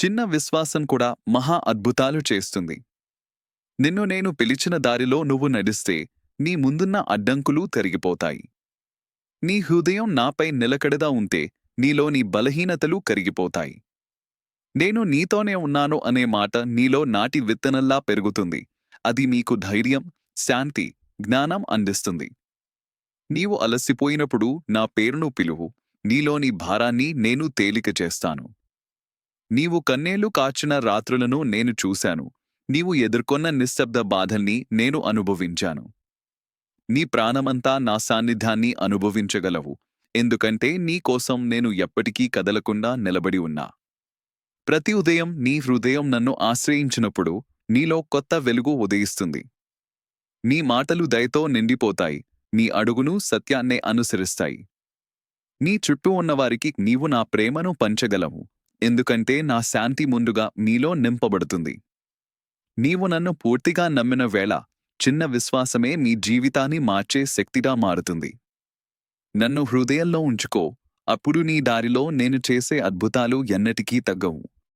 చిన్న విశ్వాసం కూడా మహా అద్భుతాలు చేస్తుంది. నిన్ను నేను పిలిచిన దారిలో నువ్వు నడిస్తే నీ ముందున్న అడ్డంకులు తరిగిపోతాయి. నీ హృదయం నాపై నిలకడదా ఉంటే నీలోని బలహీనతలు కరిగిపోతాయి. నేను నీతోనే ఉన్నాను అనే మాట నీలో నాటి విత్తనల్లా పెరుగుతుంది. అది మీకు ధైర్యం శాంతి జ్ఞానం అందిస్తుంది. నీవు అలసిపోయినప్పుడు నా పేరును పిలువు. నీలోని భారాన్ని నేను తేలిక చేస్తాను. నీవు కన్నేలు కాచిన రాత్రులను నేను చూశాను. నీవు ఎదుర్కొన్న నిశ్శబ్ద బాధల్ని నేను అనుభవించాను. నీ ప్రాణమంతా నా సాన్నిధ్యాన్ని అనుభవించగలవు. ఎందుకంటే నీ కోసం నేను ఎప్పటికీ కదలకుండా నిలబడి ఉన్నా. ప్రతి ఉదయం నీ హృదయం నన్ను ఆశ్రయించినప్పుడు నీలో కొత్త వెలుగు ఉదయిస్తుంది. నీ మాటలు దయతో నిండిపోతాయి. నీ అడుగును సత్యాన్నే అనుసరిస్తాయి. నీ చుట్టూ ఉన్నవారికి నీవు నా ప్రేమను పంచగలవు. ఎందుకంటే నా శాంతి ముందుగా నీలో నింపబడుతుంది. నీవు నన్ను పూర్తిగా నమ్మిన వేళ చిన్న విశ్వాసమే మీ జీవితాన్ని మార్చే శక్తిగా మారుతుంది. నన్ను హృదయంలో ఉంచుకో అప్పుడు నీ దారిలో నేను చేసే అద్భుతాలు ఎన్నటికీ తగ్గవు.